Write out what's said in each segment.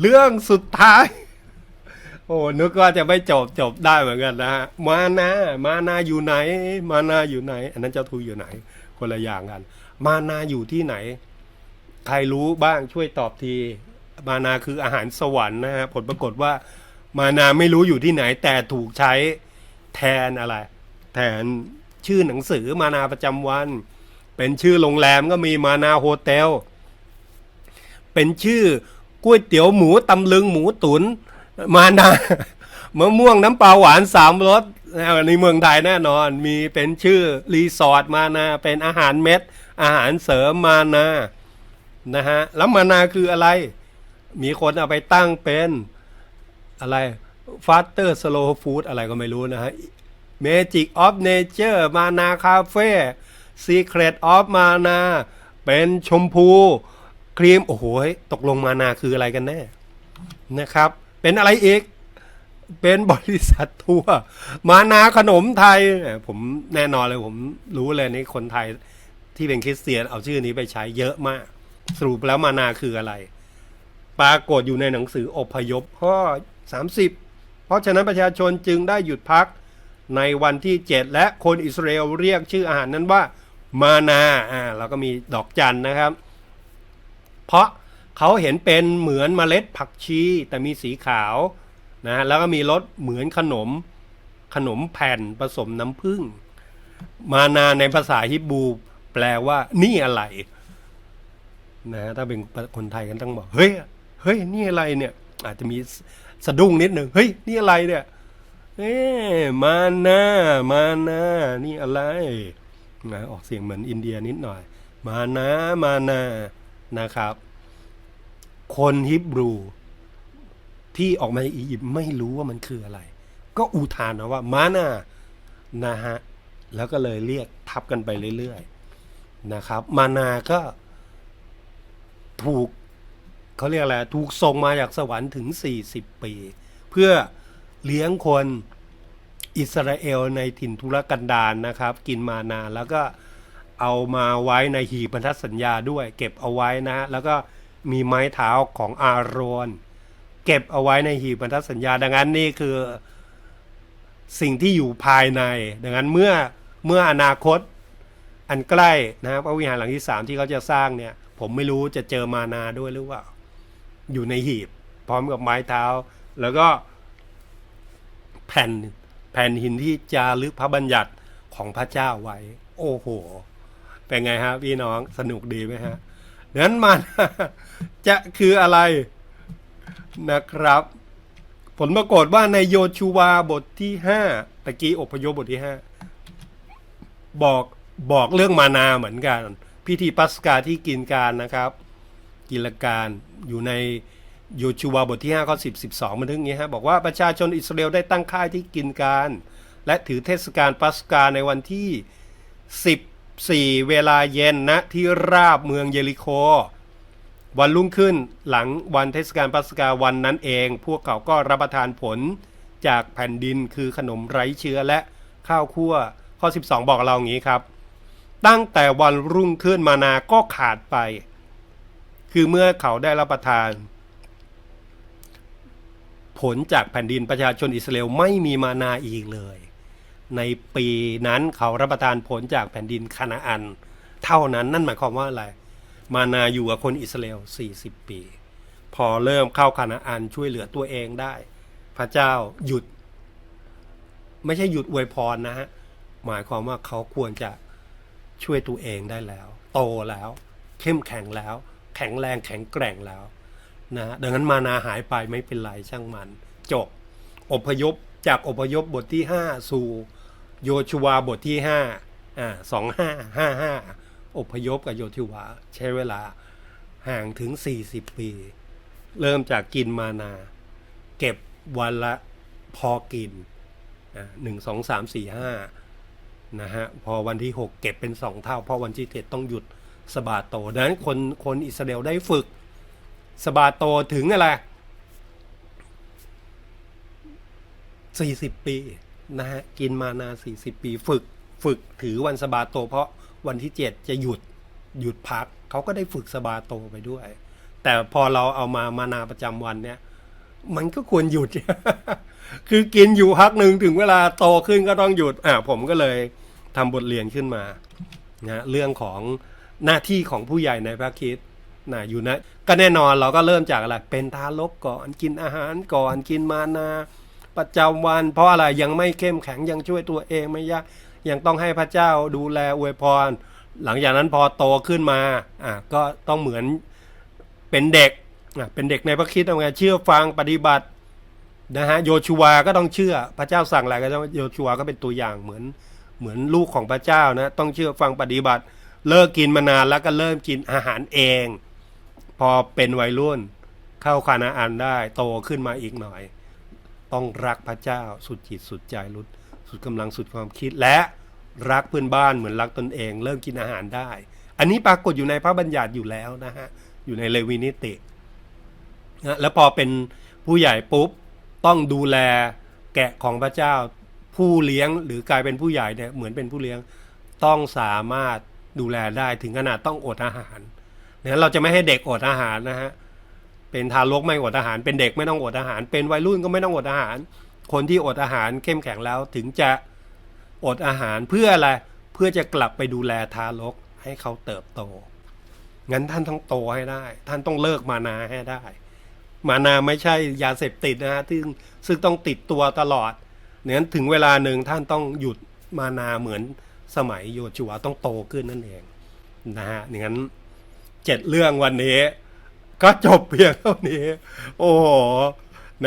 เรื่องสุดท้าย โอ้นึกว่าจะไม่จบจบได้เหมือนกันนะฮะมานามานาอยู่ไหน มานาอยู่ไหน อันนั้นเจ้าทูอยู่ไหน คนละอย่างกัน มานาอยู่ที่ไหน ใครรู้บ้างช่วยตอบที มานาคืออาหารสวรรค์นะฮะผลปรากฏว่า มานาไม่รู้อยู่ที่ไหน แต่ถูกใช้แทนอะไร แทนชื่อหนังสือมานาประจำวัน เป็นชื่อโรงแรมก็มีมานาโฮเทลเป็นชื่อ ก๋วยเตี๋ยวหมูตำลึงหมูตุนมานามะม่วงน้ำปลาหวานสามรสในเมืองไทยแน่นอน มีเป็นชื่อรีสอร์ทมานาเป็นอาหารเม็ด อาหารเสริมมานานะฮะแล้วมานาคืออะไร มีคนเอาไปตั้งเป็นอะไรฟาสเตอร์สโลฟู้ดอะไรก็ไม่รู้นะฮะ Magic of Nature มานาคาเฟ่ Secret of มานาเป็นชมพู ครีมโอ้โหตกลงมานาคืออะไรกันแน่นะครับ เป็นอะไรอีก เป็นบริษัททัวร์มานาขนมไทย ผมแน่นอนเลยผมรู้เลยนี่คนไทยที่เป็นคริสเตียนเอาชื่อนี้ไปใช้เยอะมาก สรุปแล้วมานาคืออะไร ปรากฏอยู่ในหนังสืออพยพข้อ 30 เพราะฉะนั้นประชาชนจึงได้หยุดพักในวันที่ 7 และคนอิสราเอลเรียกชื่ออาหารนั้นว่ามานาอ่าแล้วก็มีดอกจันนะครับ เพราะเขาเห็นเป็นเหมือนเมล็ดผักชีแต่มีสีขาวนะแล้วก็มีรสเหมือนขนมขนมแผ่นผสมน้ำผึ้งมานาในภาษาฮิบรูแปลว่านี่อะไรนะถ้าเป็นคนไทยกันต้องบอกเฮ้ยเฮ้ยนี่อะไรเนี่ย อาจจะมีสะดุ้งนิดหนึ่งเฮ้ยนี่อะไรเนี่ยเอ๊มานามานานี่อะไรนะออกเสียงเหมือนอินเดียนิดหน่อย มานามานา นะครับ คนฮิบรู ที่ออกมาจากอียิปต์ไม่รู้ว่ามันคืออะไร ก็อุทานนะว่ามานานะฮะแล้วก็เลยเรียกทับกันไปเรื่อยๆนะครับ มานาก็ถูกเขาเรียกอะไรถูกส่งมาจากสวรรค์ถึง 40 ปี เพื่อเลี้ยงคนอิสราเอลในถิ่นทุรกันดารนะครับ กินมานาแล้วก็ เอามาไว้ในหีบพันธสัญญาด้วย เก็บเอาไว้นะแล้วก็มีไม้เท้าของอาโรนเก็บเอาไว้ในหีบพันธสัญญา ดังนั้นนี่คือสิ่งที่อยู่ภายใน ดังนั้นเมื่อเมื่ออนาคตอันใกล้นะครับพระวิหารหลังที่สามที่เขาจะสร้างเนี่ย ผมไม่รู้จะเจอมานาด้วยหรือเปล่า อยู่ในหีบ พร้อมกับไม้เท้า แล้วก็แผ่นแผ่นหินที่จารึกพระบัญญัติของพระเจ้าไว้ โอ้โห เป็นไงฮะพี่น้องสนุกดีไหมฮะดังนั้นมานจะคืออะไรนะครับ ผลปรากฏว่าในโยชูวาบทที่ห้าตะกี้อพยพบทที่ห้าบอกบอกเรื่องมานาเหมือนกัน พิธีปัสกาที่กินการนะครับ กิลการอยู่ในโยชูวาบทที่5ข้อ10 12มันถึงอย่างนี้ฮะบอกว่าประชาชนอิสราเอลได้ตั้งค่ายที่กินการ และถือเทศกาลปัสกาในวันที่ 14 เวลาเย็นณที่ราบเมืองเยริโค วันรุ่งขึ้นหลังวันเทศกาลปัสกาวันนั้นเอง พวกเขาก็รับประทานผลจากแผ่นดินคือขนมไร้เชื้อและข้าวคั่ว ข้อ 12 บอกเราอย่างนี้ครับ ตั้งแต่วันรุ่งขึ้นมานาก็ขาดไป คือเมื่อเขาได้รับประทาน ผลจากแผ่นดินประชาชนอิสราเอลไม่มีมานาอีกเลย ในปีนั้นเขารับประทานผลจากแผ่นดินคานาอัน เท่านั้นนั่นหมายความว่าอะไร มานาอยู่กับคนอิสราเอล40 ปี พอเริ่มเข้าคานาอันช่วยเหลือตัวเองได้ พระเจ้าหยุด ไม่ใช่หยุดอวยพรนะฮะหมายความว่าเขาควรจะช่วยตัวเองได้แล้ว โตแล้ว เข้มแข็งแล้ว แข็งแรงแข็งแกร่งแล้วนะดังนั้นมานาหายไปไม่เป็นไรช่างมัน จบ อพยพจากอพยพบทที่ห้าสู่ โยชูวาบทที่ห้าอ่าสองห้าห้าห้าอพยพกับโยชูวาใช้เวลาห่างถึงสี่สิบปี เริ่มจากกินมานา เก็บวันละพอกินหนึ่งสองสามสี่ห้านะฮะ พอวันที่หกเก็บเป็นสองเท่า เพราะวันที่เจ็ดต้องหยุดสบาโตดังนั้นคนคนอิสราเอลได้ฝึกสบาโตถึงอะไรสี่สิบปี นะฮะกินมานาสี่สิบปีฝึกฝึกถือวันสบาโต เพราะวันที่เจ็ดจะหยุดหยุดพักเขาก็ได้ฝึกสบาโตไปด้วย แต่พอเราเอามามานาประจำวันเนี่ย มันก็ควรหยุด คือกินอยู่พักหนึ่งถึงเวลาโตขึ้นก็ต้องหยุดอ่าผมก็เลยทำบทเรียนขึ้นมานะเรื่องของหน้าที่ของผู้ใหญ่ในพระคิดนะอยู่นะ ก็แน่นอนเราก็เริ่มจากอะไรเป็นทารกก่อนกินอาหารก่อนกินมานา ประจำวัน เพราะอะไรยังไม่เข้มแข็งยังช่วยตัวเองไม่ยากยังต้องให้พระเจ้าดูแลอวยพร หลังจากนั้นพอโตขึ้นมาอะก็ต้องเหมือนเป็นเด็กอะเป็นเด็กในพระคิดทำไงเชื่อฟังปฏิบัตินะฮะโยชูวาก็ต้องเชื่อพระเจ้าสั่งอะไรก็ต้องโยชูวาก็เป็นตัวอย่างเหมือนเหมือนลูกของพระเจ้านะต้องเชื่อฟังปฏิบัติ เลิกกินมานานแล้วก็เริ่มกินอาหารเอง พอเป็นวัยรุ่นเข้าคานาอันได้โตขึ้นมาอีกหน่อย ต้องรักพระเจ้าสุดจิตสุดใจรุดสุดกำลังสุดความคิดและรักเพื่อนบ้านเหมือนรักตนเอง เริ่มกินอาหารได้ อันนี้ปรากฏอยู่ในพระบัญญัติอยู่แล้วนะฮะอยู่ในเลวีนิตินะแล้วพอเป็นผู้ใหญ่ปุ๊บต้องดูแลแกะของพระเจ้า ผู้เลี้ยงหรือกลายเป็นผู้ใหญ่เนี่ยเหมือนเป็นผู้เลี้ยงต้องสามารถดูแลได้ถึงขนาดต้องอดอาหารเนี่ยเราจะไม่ให้เด็กอดอาหารนะฮะ เป็นทารกไม่อดอาหาร เป็นเด็กไม่ต้องอดอาหาร เป็นวัยรุ่นก็ไม่ต้องอดอาหาร คนที่อดอาหารเข้มแข็งแล้วถึงจะอดอาหารเพื่ออะไรเพื่อจะกลับไปดูแลทารกให้เขาเติบโต งั้นท่านต้องโตให้ได้ ท่านต้องเลิกมานาให้ได้ มานาไม่ใช่ยาเสพติดนะฮะซึ่งซึ่งต้องติดตัวตลอดเนี่ยถึงเวลาหนึ่งท่านต้องหยุดมานาเหมือนสมัยโยชัวต้องโตขึ้นนั่นเองนะฮะงั้นเจ็ดเรื่องวันนี้ ก็จบเพียงเท่านี้ โอ้โห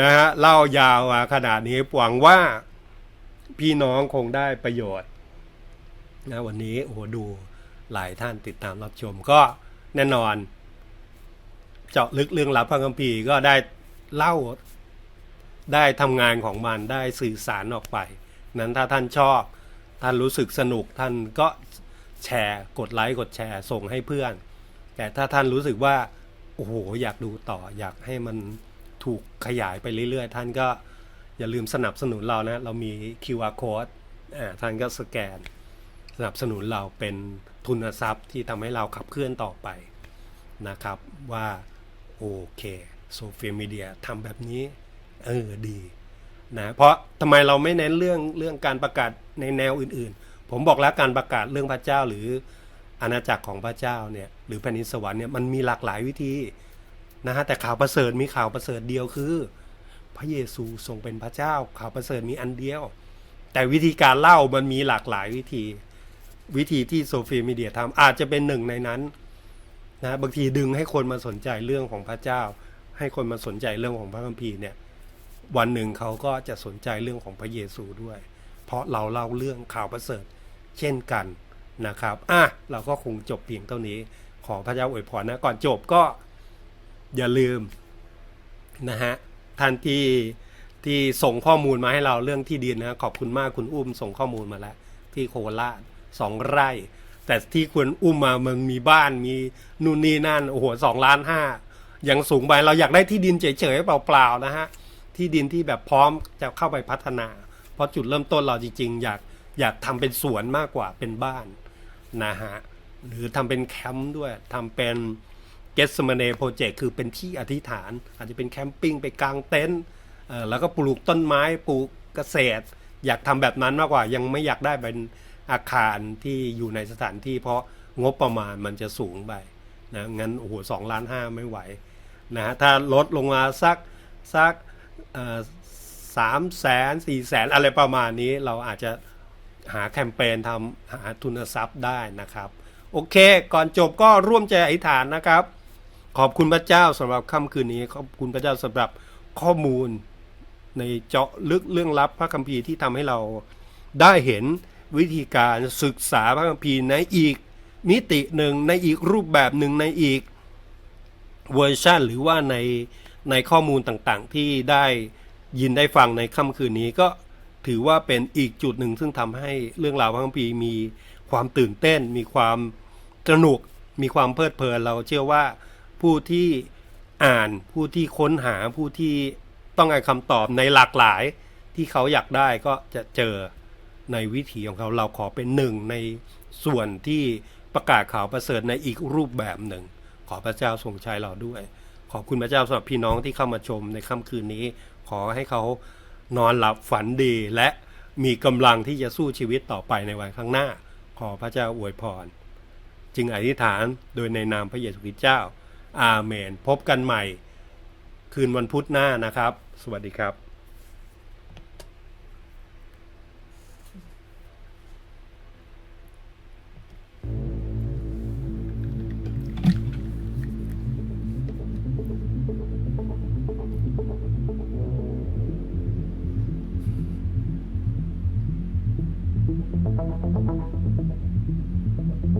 นะฮะเล่ายาวมาขนาดนี้หวังว่าพี่น้องคงได้ประโยชน์นะวันนี้โอ้โหดูหลายท่านติดตามรับชมก็แน่นอน เจาะลึกเรื่องลับพระคัมภีร์ก็ได้เล่าได้ทำงานของมันได้สื่อสารออกไป นั้นถ้าท่านชอบ ท่านรู้สึกสนุกท่านก็แชร์กดไลค์กดแชร์ส่งให้เพื่อน แต่ถ้าท่านรู้สึกว่า อ้โหอยากดูต่อ อยากให้มันถูกขยายไปเรื่อยๆ ท่านก็อย่าลืมสนับสนุนเรานะ เรามี QR code อ่าท่านก็สแกน สนับสนุนเราเป็นทุนทรัพย์ที่ทำให้เราขับเคลื่อนต่อไปนะครับว่า โอเคโซเฟียมีเดียทำแบบนี้ เออดีนะเพราะทำไมเราไม่เน้นเรื่องเรื่องการประกาศในแนวอื่นๆ ผมบอกแล้วการประกาศเรื่องพระเจ้าหรืออาณาจักรของพระเจ้าเนี่ย หรือแผ่นดินสวรรค์เนี่ยมันมีหลากหลายวิธีนะฮะแต่ข่าวประเสริฐมีข่าวประเสริฐเดียวคือ พระเยซูทรงเป็นพระเจ้า ข่าวประเสริฐมีอันเดียว แต่วิธีการเล่ามันมีหลากหลายวิธี วิธีที่โซเฟียมีเดียทำอาจจะเป็นหนึ่งในนั้นนะบางทีดึงให้คนมาสนใจเรื่องของพระเจ้า ให้คนมาสนใจเรื่องของพระคัมภีร์เนี่ยวันหนึ่งเขาก็จะสนใจเรื่องของพระเยซูด้วย เพราะเราเล่าเรื่องข่าวประเสริฐเช่นกันนะครับ อะ เราก็คงจบเพียงเท่านี้ ขอพระเจ้าอวยพรนะ ก่อนจบก็อย่าลืมนะฮะท่านที่ที่ส่งข้อมูลมาให้เราเรื่องที่ดินนะขอบคุณมากคุณอุ้มส่งข้อมูลมาแล้ว ที่โคราชสองไร่ แต่ที่ควรอุ้มมามันมีบ้านมีนู่นนี่นั่นโอ้โหสองล้านห้ายังสูงไปเราอยากได้ที่ดินเฉยๆเปล่าๆนะฮะที่ดินที่แบบพร้อมจะเข้าไปพัฒนา เพราะจุดเริ่มต้นเราจริงๆ อยากอยากทำเป็นสวนมากกว่าเป็นบ้านนะฮะ หรือทำเป็นแคมป์ด้วยทำเป็นเกสมาเนโปรเจกต์คือเป็นที่อธิษฐาน อาจจะเป็นแคมปิ้งไปกางเต็นท์แล้วก็ปลูกต้นไม้ปลูกเกษตร อยากทำแบบนั้นมากกว่า ยังไม่อยากได้เป็นอาคารที่อยู่ในสถานที่ เพราะงบประมาณมันจะสูงไปนะงั้นโอ้โหสองล้านห้าไม่ไหวนะฮะถ้าลดลงมาสักสักสามแสนสี่แสนอะไรประมาณนี้เราอาจจะหาแคมเปญทำหาทุนทรัพย์ได้นะครับ โอเค ก่อนจบก็ร่วมใจอธิษฐานนะครับ ขอบคุณพระเจ้าสำหรับค่ำคืนนี้ ขอบคุณพระเจ้าสำหรับข้อมูล ในเจาะลึกเรื่องลับพระคัมภีร์ที่ทำให้เราได้เห็นวิธีการศึกษาพระคัมภีร์ในอีกมิติหนึ่งในอีกรูปแบบหนึ่งในอีกเวอร์ชันหรือว่าในในข้อมูลต่างๆ ที่ได้ยินได้ฟังในค่ำคืนนี้ก็ถือว่าเป็นอีกจุดหนึ่งซึ่งทำให้เรื่องราวพระคัมภีร์มีความตื่นเต้นมีความ สนุกมีความเพลิดเพลินเราเชื่อว่าผู้ที่อ่านผู้ที่ค้นหาผู้ที่ต้องการคำตอบในหลากหลายที่เขาอยากได้ก็จะเจอในวิถีของเขาเราขอเป็นหนึ่งในส่วนที่ประกาศข่าวประเสริฐในอีกรูปแบบหนึ่ง ขอพระเจ้าทรงใช้เราด้วย ขอบคุณพระเจ้าสำหรับพี่น้องที่เข้ามาชมในค่ำคืนนี้ ขอให้เขานอนหลับฝันดีและมีกำลังที่จะสู้ชีวิตต่อไปในวันข้างหน้า ขอพระเจ้าอวยพร จึงอธิษฐานโดยในนามพระเยซูคริสต์เจ้า อาเมน พบกันใหม่ คืนวันพุธหน้านะครับ สวัสดีครับ